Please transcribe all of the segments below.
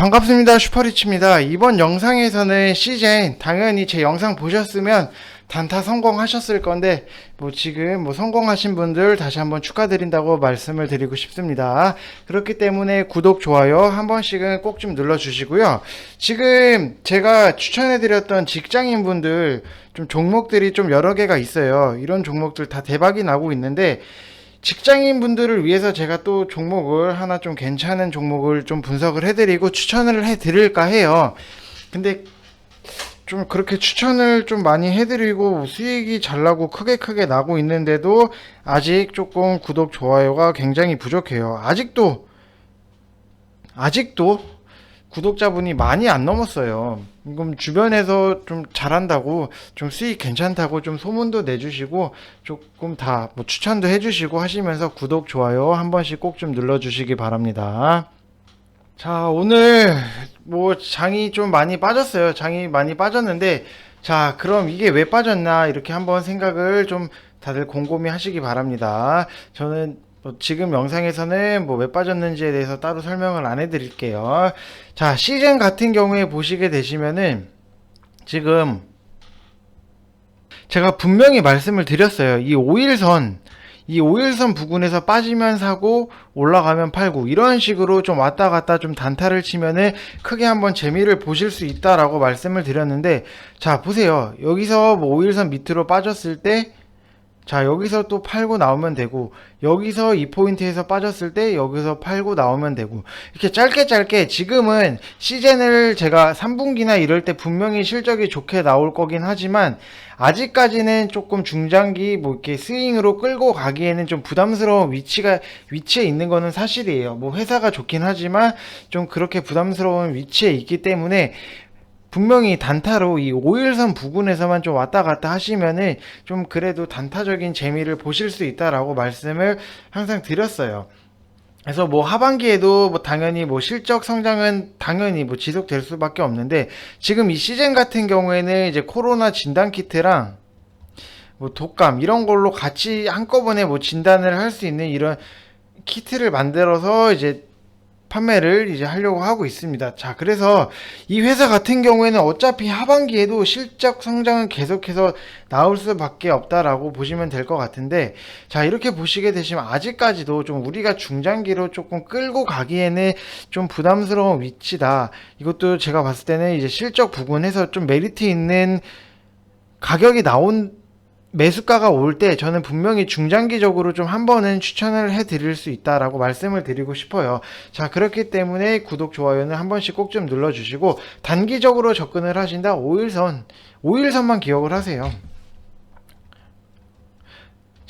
반갑습니다. 슈퍼리치입니다. 이번 영상에서는 시젠 당연히 제 영상 보셨으면 단타 성공하셨을 건데 뭐 지금 뭐 성공하신 분들 다시 한번 축하드린다고 말씀을 드리고 싶습니다. 그렇기 때문에 구독, 좋아요 한 번씩은 꼭 좀 눌러 주시고요. 지금 제가 추천해 드렸던 직장인 분들 좀 종목들이 좀 여러 개가 있어요. 이런 종목들 다 대박이 나고 있는데 직장인 분들을 위해서 제가 또 종목을 하나 좀 괜찮은 종목을 좀 분석을 해드리고 추천을 해드릴까 해요. 근데 좀 그렇게 추천을 좀 많이 해드리고 수익이 잘 나고 크게 크게 나고 있는데도 아직 조금 구독, 좋아요가 굉장히 부족해요. 아직도, 아직도 구독자분이 많이 안 넘었어요. 그럼 주변에서 좀 잘한다고, 좀 수익 괜찮다고 좀 소문도 내주시고, 조금 다 뭐 추천도 해주시고 하시면서 구독, 좋아요 한 번씩 꼭 좀 눌러주시기 바랍니다. 자, 오늘 뭐 장이 좀 많이 빠졌어요. 장이 많이 빠졌는데, 자, 그럼 이게 왜 빠졌나 이렇게 한번 생각을 좀 다들 곰곰이 하시기 바랍니다. 저는 뭐 지금 영상에서는 뭐 왜 빠졌는지에 대해서 따로 설명을 안 해드릴게요. 자, 시즌 같은 경우에 보시게 되시면은 지금 제가 분명히 말씀을 드렸어요. 이 5일선, 이 5일선 부근에서 빠지면 사고 올라가면 팔고 이런 식으로 좀 왔다 갔다 좀 단타를 치면은 크게 한번 재미를 보실 수 있다라고 말씀을 드렸는데 자, 보세요. 여기서 뭐 5일선 밑으로 빠졌을 때 자, 여기서 또 팔고 나오면 되고, 여기서 이 포인트에서 빠졌을 때 여기서 팔고 나오면 되고, 이렇게 짧게 짧게 지금은 시즌을 제가 3분기나 이럴 때 분명히 실적이 좋게 나올 거긴 하지만, 아직까지는 조금 중장기 뭐 이렇게 스윙으로 끌고 가기에는 좀 부담스러운 위치가, 위치에 있는 거는 사실이에요. 뭐 회사가 좋긴 하지만, 좀 그렇게 부담스러운 위치에 있기 때문에, 분명히 단타로 이 5일선 부근에서만 좀 왔다 갔다 하시면은 좀 그래도 단타적인 재미를 보실 수 있다라고 말씀을 항상 드렸어요. 그래서 뭐 하반기에도 뭐 당연히 뭐 실적 성장은 당연히 뭐 지속될 수밖에 없는데 지금 이 시즌 같은 경우에는 이제 코로나 진단 키트랑 뭐 독감 이런 걸로 같이 한꺼번에 뭐 진단을 할 수 있는 이런 키트를 만들어서 이제 판매를 이제 하려고 하고 있습니다. 자, 그래서 이 회사 같은 경우에는 어차피 하반기에도 실적 성장은 계속해서 나올 수밖에 없다라고 보시면 될 것 같은데, 자, 이렇게 보시게 되시면 아직까지도 좀 우리가 중장기로 조금 끌고 가기에는 좀 부담스러운 위치다. 이것도 제가 봤을 때는 이제 실적 부분에서 좀 메리트 있는 가격이 나온 매수가가 올 때 저는 분명히 중장기적으로 좀 한 번은 추천을 해 드릴 수 있다라고 말씀을 드리고 싶어요. 자, 그렇기 때문에 구독, 좋아요는 한 번씩 꼭 좀 눌러 주시고 단기적으로 접근을 하신다 5일선, 5일선만 기억을 하세요.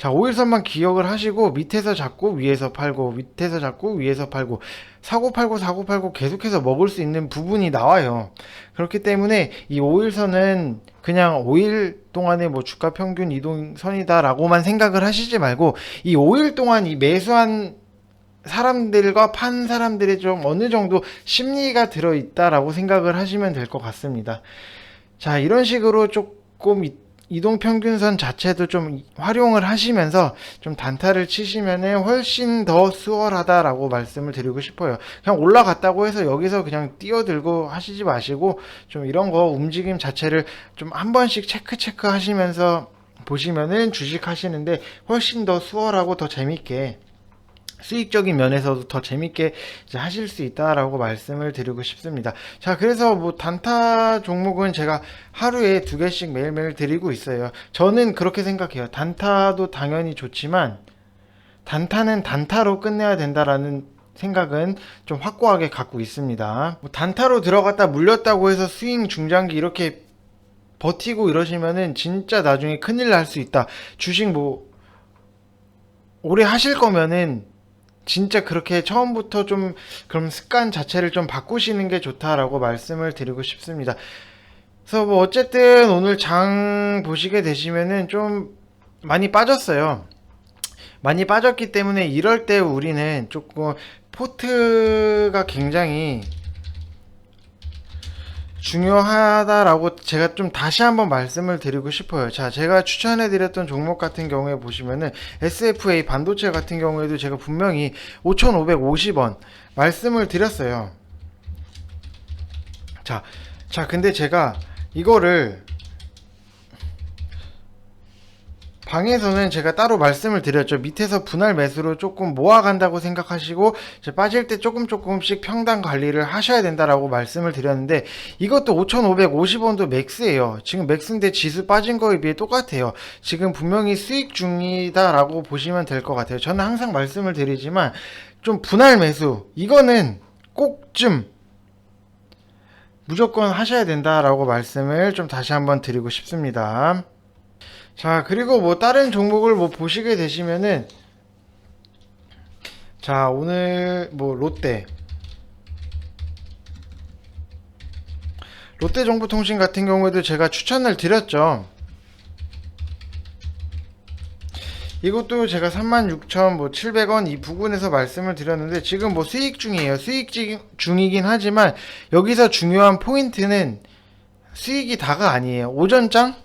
자, 5일선만 기억을 하시고 밑에서 잡고 위에서 팔고 밑에서 잡고 위에서 팔고 사고 팔고 사고 팔고 계속해서 먹을 수 있는 부분이 나와요. 그렇기 때문에 이 5일선은 그냥 5일 동안의 뭐 주가 평균 이동선이다라고만 생각을 하시지 말고 이 5일 동안 이 매수한 사람들과 판 사람들의 좀 어느 정도 심리가 들어 있다라고 생각을 하시면 될 것 같습니다. 자, 이런 식으로 조금 이- 이동 평균선 자체도 좀 활용을 하시면서 좀 단타를 치시면은 훨씬 더 수월하다라고 말씀을 드리고 싶어요. 그냥 올라갔다고 해서 여기서 그냥 뛰어들고 하시지 마시고 좀 이런 거 움직임 자체를 좀 한 번씩 체크 체크 하시면서 보시면은 주식 하시는데 훨씬 더 수월하고 더 재밌게 수익적인 면에서도 더 재밌게 하실 수 있다라고 말씀을 드리고 싶습니다. 자, 그래서 뭐 단타 종목은 제가 하루에 두 개씩 매일매일 드리고 있어요. 저는 그렇게 생각해요. 단타도 당연히 좋지만 단타는 단타로 끝내야 된다라는 생각은 좀 확고하게 갖고 있습니다. 뭐 단타로 들어갔다 물렸다고 해서 스윙 중장기 이렇게 버티고 이러시면은 진짜 나중에 큰일 날 수 있다. 주식 뭐 오래 하실 거면은 진짜 그렇게 처음부터 좀 그럼 습관 자체를 좀 바꾸시는 게 좋다라고 말씀을 드리고 싶습니다. 그래서 뭐 어쨌든 오늘 장 보시게 되시면은 좀 많이 빠졌어요. 많이 빠졌기 때문에 이럴 때 우리는 조금 포트가 굉장히 중요하다라고 제가 좀 다시 한번 말씀을 드리고 싶어요. 자, 제가 추천해 드렸던 종목 같은 경우에 보시면은 SFA 반도체 같은 경우에도 제가 분명히 5,550원 말씀을 드렸어요. 자, 자, 근데 제가 이거를 방에서는 제가 따로 말씀을 드렸죠. 밑에서 분할 매수로 조금 모아간다고 생각하시고 빠질 때 조금 조금씩 평단 관리를 하셔야 된다라고 말씀을 드렸는데 이것도 5,550원도 맥스예요. 지금 맥스인데 지수 빠진 거에 비해 똑같아요. 지금 분명히 수익 중이다라고 보시면 될 것 같아요. 저는 항상 말씀을 드리지만 좀 분할 매수 이거는 꼭좀 무조건 하셔야 된다라고 말씀을 좀 다시 한번 드리고 싶습니다. 자, 그리고 뭐 다른 종목을 뭐 보시게 되시면은 자, 오늘 뭐 롯데 롯데정보통신 같은 경우에도 제가 추천을 드렸죠. 이것도 제가 36,700원 이 부근에서 말씀을 드렸는데 지금 뭐 수익 중이에요. 수익 지- 중이긴 하지만 여기서 중요한 포인트는 수익이 다가 아니에요. 오전장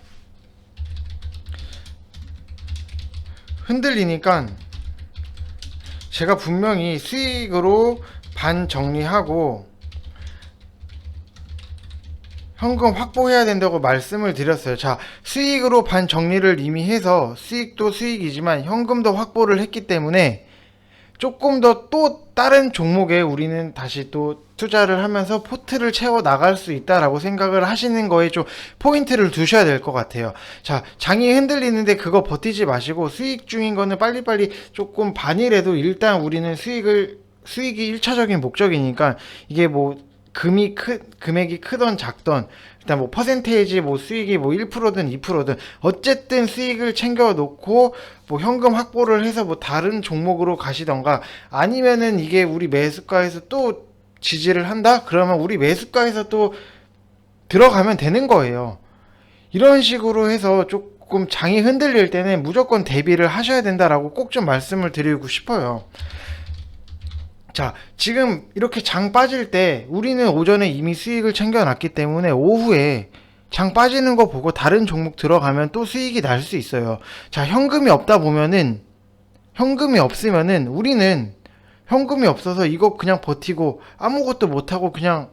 흔들리니까 제가 분명히 수익으로 반 정리하고 현금 확보해야 된다고 말씀을 드렸어요. 자, 수익으로 반 정리를 이미 해서 수익도 수익이지만 현금도 확보를 했기 때문에 조금 더 또 다른 종목에 우리는 다시 또 투자를 하면서 포트를 채워 나갈 수 있다라고 생각을 하시는 거에 좀 포인트를 두셔야 될 것 같아요. 자, 장이 흔들리는데 그거 버티지 마시고 수익 중인 거는 빨리빨리 조금 반이라도 일단 우리는 수익을 수익이 1차적인 목적이니까 이게 뭐 금이 크 금액이 크던 작던 일단 뭐 퍼센테이지 뭐 수익이 뭐 1%든 2%든 어쨌든 수익을 챙겨 놓고 뭐 현금 확보를 해서 뭐 다른 종목으로 가시던가 아니면은 이게 우리 매수가에서 또 지지를 한다? 그러면 우리 매수가에서 또 들어가면 되는 거예요. 이런 식으로 해서 조금 장이 흔들릴 때는 무조건 대비를 하셔야 된다라고 꼭 좀 말씀을 드리고 싶어요. 자, 지금 이렇게 장 빠질 때 우리는 오전에 이미 수익을 챙겨놨기 때문에 오후에 장 빠지는 거 보고 다른 종목 들어가면 또 수익이 날 수 있어요. 자, 현금이 없다 보면은 현금이 없으면은 우리는 현금이 없어서 이거 그냥 버티고 아무것도 못하고 그냥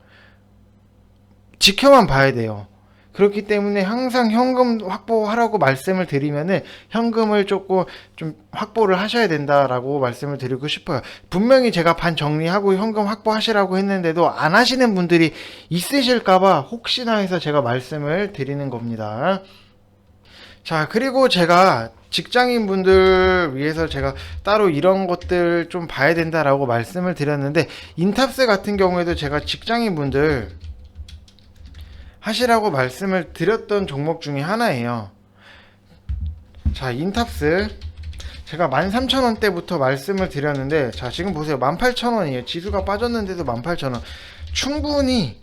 지켜만 봐야 돼요. 그렇기 때문에 항상 현금 확보하라고 말씀을 드리면은 현금을 조금 좀 확보를 하셔야 된다라고 말씀을 드리고 싶어요. 분명히 제가 반 정리하고 현금 확보하시라고 했는데도 안 하시는 분들이 있으실까봐 혹시나 해서 제가 말씀을 드리는 겁니다. 자, 그리고 제가 직장인 분들 위해서 제가 따로 이런 것들 좀 봐야 된다라고 말씀을 드렸는데 인탑스 같은 경우에도 제가 직장인 분들 하시라고 말씀을 드렸던 종목 중에 하나예요. 자, 인탑스. 제가 13,000원대부터 말씀을 드렸는데, 자, 지금 보세요. 18,000원이에요. 지수가 빠졌는데도 18,000원. 충분히,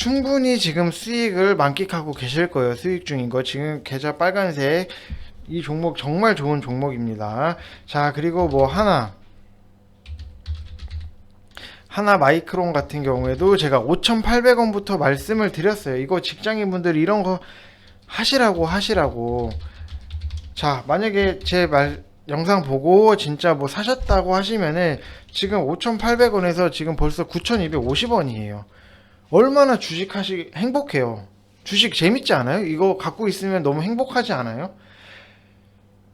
충분히 지금 수익을 만끽하고 계실 거예요. 수익 중인 거. 지금 계좌 빨간색. 이 종목 정말 좋은 종목입니다. 자, 그리고 뭐 하나. 하나 마이크론 같은 경우에도 제가 5,800원부터 말씀을 드렸어요. 이거 직장인분들이 이런 거 하시라고 하시라고. 자, 만약에 제 말 영상 보고 진짜 뭐 사셨다고 하시면은 지금 5,800원에서 지금 벌써 9,250원이에요. 얼마나 주식하시 행복해요. 주식 재밌지 않아요? 이거 갖고 있으면 너무 행복하지 않아요?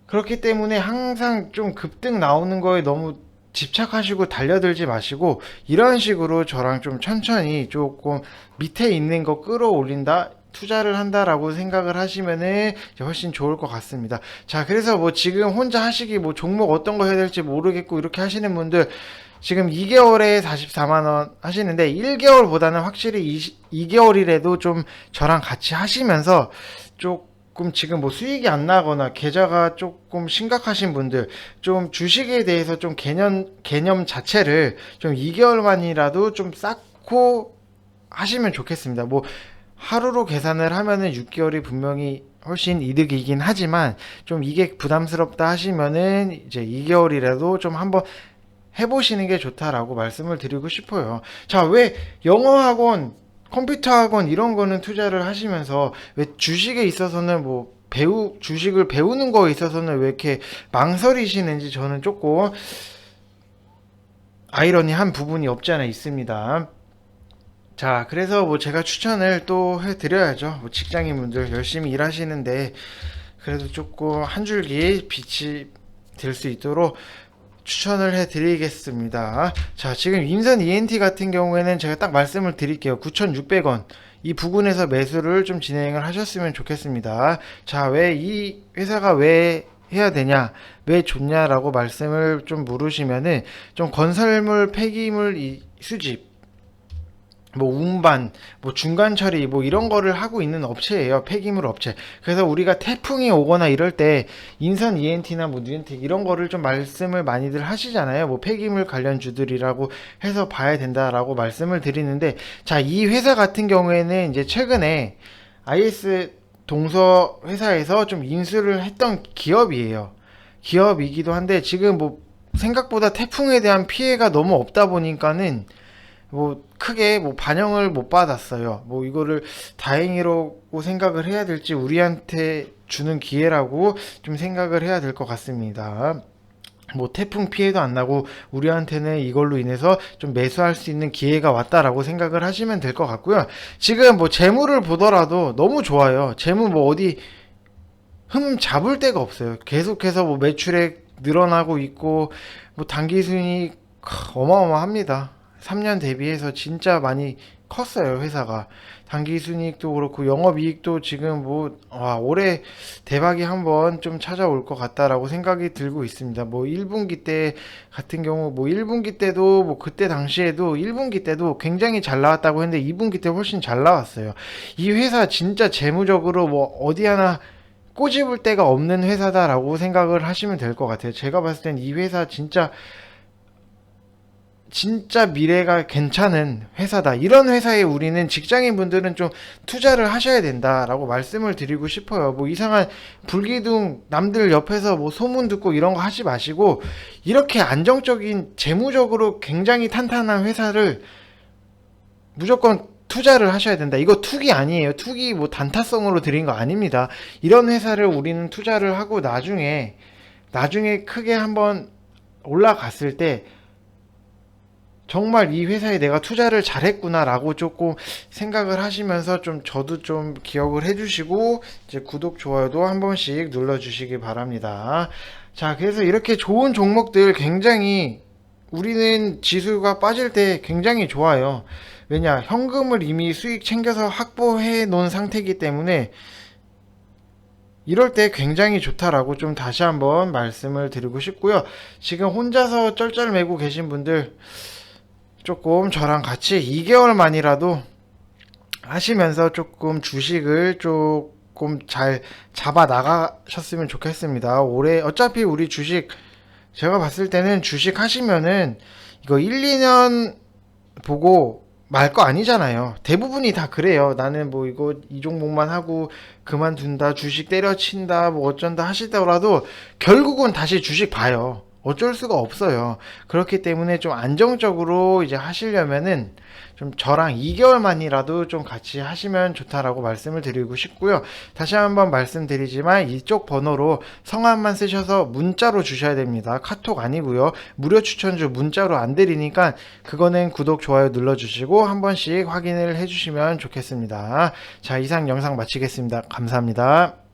그렇기 때문에 항상 좀 급등 나오는 거에 너무 집착하시고 달려들지 마시고 이런 식으로 저랑 좀 천천히 조금 밑에 있는 거 끌어올린다 투자를 한다라고 생각을 하시면은 훨씬 좋을 것 같습니다. 자, 그래서 뭐 지금 혼자 하시기 뭐 종목 어떤 거 해야 될지 모르겠고 이렇게 하시는 분들 지금 2개월에 44만 원 하시는데 1개월보다는 확실히 20, 2개월이라도 좀 저랑 같이 하시면서 조금 지금 뭐 수익이 안 나거나 계좌가 조금 심각하신 분들 좀 주식에 대해서 좀 개념 개념 자체를 좀 2개월만이라도 좀 쌓고 하시면 좋겠습니다. 뭐 하루로 계산을 하면은 6개월이 분명히 훨씬 이득이긴 하지만 좀 이게 부담스럽다 하시면은 이제 2개월이라도 좀 한번 해보시는 게 좋다라고 말씀을 드리고 싶어요. 자, 왜 영어 학원, 컴퓨터 학원 이런 거는 투자를 하시면서 왜 주식에 있어서는 뭐 배우 주식을 배우는 거에 있어서는 왜 이렇게 망설이시는지 저는 조금 아이러니한 부분이 없지 않아 있습니다. 자, 그래서 뭐 제가 추천을 또 해드려야죠. 뭐 직장인분들 열심히 일하시는데 그래도 조금 한 줄기 빛이 될 수 있도록 추천을 해드리겠습니다. 자, 지금 인선 ENT 같은 경우에는 제가 딱 말씀을 드릴게요. 9,600원. 이 부근에서 매수를 좀 진행을 하셨으면 좋겠습니다. 자, 왜 이 회사가 왜 해야 되냐, 왜 좋냐라고 말씀을 좀 물으시면은 좀 건설물 폐기물 이 수집, 뭐 운반, 뭐 중간 처리, 뭐 이런 거를 하고 있는 업체예요. 폐기물 업체. 그래서 우리가 태풍이 오거나 이럴 때 인선 ENT나 뭐 뉴엔텍 이런 거를 좀 말씀을 많이들 하시잖아요. 뭐 폐기물 관련 주들이라고 해서 봐야 된다라고 말씀을 드리는데 자, 이 회사 같은 경우에는 이제 최근에 IS 동서 회사에서 좀 인수를 했던 기업이에요. 기업이기도 한데 지금 뭐 생각보다 태풍에 대한 피해가 너무 없다 보니까는 뭐 크게 뭐 반영을 못 받았어요. 뭐 이거를 다행이라고 생각을 해야 될지 우리한테 주는 기회라고 좀 생각을 해야 될 것 같습니다. 뭐 태풍 피해도 안 나고 우리한테는 이걸로 인해서 좀 매수할 수 있는 기회가 왔다라고 생각을 하시면 될 것 같고요. 지금 뭐 재물을 보더라도 너무 좋아요. 재물 뭐 어디 흠 잡을 데가 없어요. 계속해서 뭐 매출액 늘어나고 있고 뭐 단기 순이익 어마어마합니다. 3년 대비해서 진짜 많이 컸어요, 회사가. 단기 순이익도 그렇고 영업이익도 지금 뭐 와, 올해 대박이 한번 좀 찾아올 것 같다라고 생각이 들고 있습니다. 뭐 1분기 때 같은 경우 뭐 1분기 때도 뭐 그때 당시에도 1분기 때도 굉장히 잘 나왔다고 했는데 2분기 때 훨씬 잘 나왔어요. 이 회사 진짜 재무적으로 뭐 어디 하나 꼬집을 데가 없는 회사다라고 생각을 하시면 될 것 같아요. 제가 봤을 땐 이 회사 진짜 진짜 미래가 괜찮은 회사다. 이런 회사에 우리는 직장인 분들은 좀 투자를 하셔야 된다라고 말씀을 드리고 싶어요. 뭐 이상한 불기둥 남들 옆에서 뭐 소문 듣고 이런 거 하지 마시고 이렇게 안정적인 재무적으로 굉장히 탄탄한 회사를 무조건 투자를 하셔야 된다. 이거 투기 아니에요. 투기 뭐 단타성으로 드린 거 아닙니다. 이런 회사를 우리는 투자를 하고 나중에 나중에 크게 한번 올라갔을 때 정말 이 회사에 내가 투자를 잘했구나라고 조금 생각을 하시면서 좀 저도 좀 기억을 해주시고 이제 구독 좋아요도 한 번씩 눌러주시기 바랍니다. 자, 그래서 이렇게 좋은 종목들 굉장히 우리는 지수가 빠질 때 굉장히 좋아요. 왜냐, 현금을 이미 수익 챙겨서 확보해 놓은 상태이기 때문에 이럴 때 굉장히 좋다라고 좀 다시 한번 말씀을 드리고 싶고요. 지금 혼자서 쩔쩔 매고 계신 분들 조금 저랑 같이 2개월 만이라도 하시면서 조금 주식을 조금 잘 잡아 나가셨으면 좋겠습니다. 올해 어차피 우리 주식 제가 봤을 때는 주식 하시면은 이거 1, 2년 보고 말 거 아니잖아요. 대부분이 다 그래요. 나는 뭐 이거 이 종목만 하고 그만둔다, 주식 때려친다, 뭐 어쩐다 하시더라도 결국은 다시 주식 봐요. 어쩔 수가 없어요. 그렇기 때문에 좀 안정적으로 이제 하시려면은 좀 저랑 2개월만이라도 좀 같이 하시면 좋다라고 말씀을 드리고 싶고요. 다시 한번 말씀드리지만 이쪽 번호로 성함만 쓰셔서 문자로 주셔야 됩니다. 카톡 아니고요. 무료 추천주 문자로 안 드리니까 그거는 구독, 좋아요 눌러주시고 한 번씩 확인을 해주시면 좋겠습니다. 자, 이상 영상 마치겠습니다. 감사합니다.